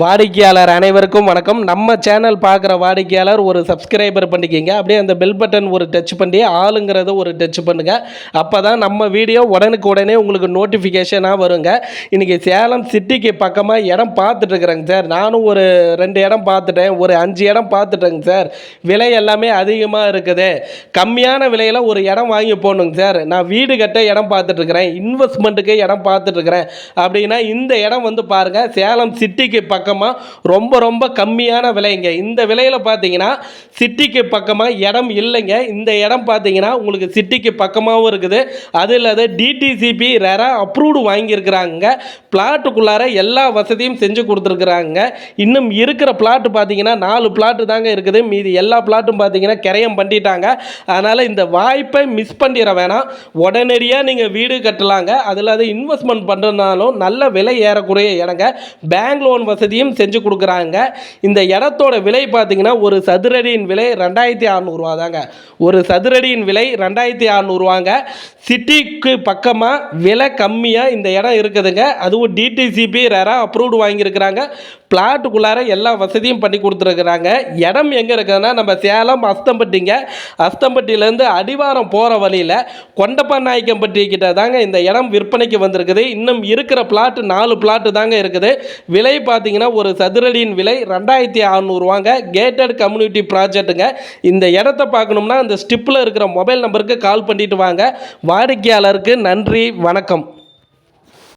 வாடிக்கையாளர் அனைவருக்கும் வணக்கம். நம்ம சேனல் பார்க்குற வாடிக்கையாளர் ஒரு சப்ஸ்கிரைபர் பண்ணிக்கிங்க. அப்படியே அந்த பெல் பட்டன் ஒரு டச் பண்ணி ஆளுங்கிறத ஒரு டச் பண்ணுங்கள் அப்போ தான் நம்ம வீடியோ உடனுக்கு உடனே உங்களுக்கு நோட்டிஃபிகேஷனாக வருங்க. இன்றைக்கி சேலம் சிட்டிக்கு பக்கமாக இடம் பார்த்துட்ருக்குறேங்க சார். நானும் ஒரு ரெண்டு இடம் பார்த்துட்டேன். ஒரு அஞ்சு இடம் பார்த்துட்டேங்க சார். விலை எல்லாமே அதிகமாக இருக்குது. கம்மியான விலையில் ஒரு இடம் வாங்கி போகணுங்க சார். நான் வீடு கட்ட இடம் பார்த்துட்ருக்குறேன் இன்வெஸ்ட்மெண்ட்டுக்கு இடம் பார்த்துட்ருக்குறேன் அப்படின்னா இந்த இடம் வந்து பாருங்கள் சேலம் சிட்டிக்கு பக்கம் பக்கமாக ரொம்ப ரொம்ப கம்மியான விலைங்க இந்த விலையில் பார்த்தீங்கன்னா சிட்டிக்கு பக்கமாக இடம் இல்லைங்க. இந்த இடம் பார்த்தீங்கன்னா உங்களுக்கு சிட்டிக்கு பக்கமாகவும் இருக்குது. அது இல்லாத டிடிசிபி ரெரா அப்ரூவ்டு வாங்கியிருக்கிறாங்க. பிளாட்டுக்குள்ளார எல்லா வசதியும் செஞ்சு கொடுத்துருக்குறாங்க. இன்னும் இருக்கிற பிளாட் பார்த்தீங்கன்னா நாலு பிளாட்டு தாங்க இருக்குது. மீதி எல்லா பிளாட்டும் பார்த்தீங்கன்னா கிரயம் பண்ணிட்டாங்க. அதனால் இந்த வாய்ப்பை மிஸ் பண்ணிட வேணாம். உடனடியாக நீங்கள் வீடு கட்டலாங்க. அதில் அது இன்வெஸ்ட்மெண்ட் பண்ணுறதுனாலும் நல்ல விலை ஏறக்குறைய இடங்க. பேங்க் லோன் வசதி வசதியும் செஞ்சு கொடுக்குறாங்க. இந்த இடத்தோட விலை பார்த்திங்கன்னா ஒரு சதுரடியின் விலை ரெண்டாயிரத்தி அறநூறுவா தாங்க ஒரு சதுரடியின் விலை ரெண்டாயிரத்தி அறநூறுவாங்க. சிட்டிக்கு பக்கமாக விலை கம்மியாக இந்த இடம் இருக்குதுங்க. அதுவும் டிடிசிபி ரெரா அப்ரூவ்டு வாங்கியிருக்கிறாங்க. பிளாட்டுக்குள்ளார எல்லா வசதியும் பண்ணி கொடுத்துருக்குறாங்க. இடம் எங்கே இருக்குதுன்னா நம்ம சேலம் அஸ்தம்பட்டிங்க. அஸ்தம்பட்டியிலேருந்து அடிவாரம் போகிற வழியில் கொண்டப்பா நாயக்கம்பட்டி கிட்ட தாங்க இந்த இடம் விற்பனைக்கு வந்திருக்குது. இன்னும் இருக்கிற பிளாட்டு நாலு பிளாட்டு தாங்க இருக்குது. விலை பார்த்தீங்கன்னா ஒரு சதுரடியின் விலை ரெண்டாயிரத்தி அறநூறுவாங்க கேட்டட் கம்யூனிட்டி ப்ராஜெக்ட்டுங்க. இந்த இடத்த பார்க்கணும்னா இந்த ஸ்டிப்பில் இருக்கிற மொபைல் நம்பருக்கு கால் பண்ணிட்டு வாங்க. வாடிக்கையாளருக்கு நன்றி வணக்கம்.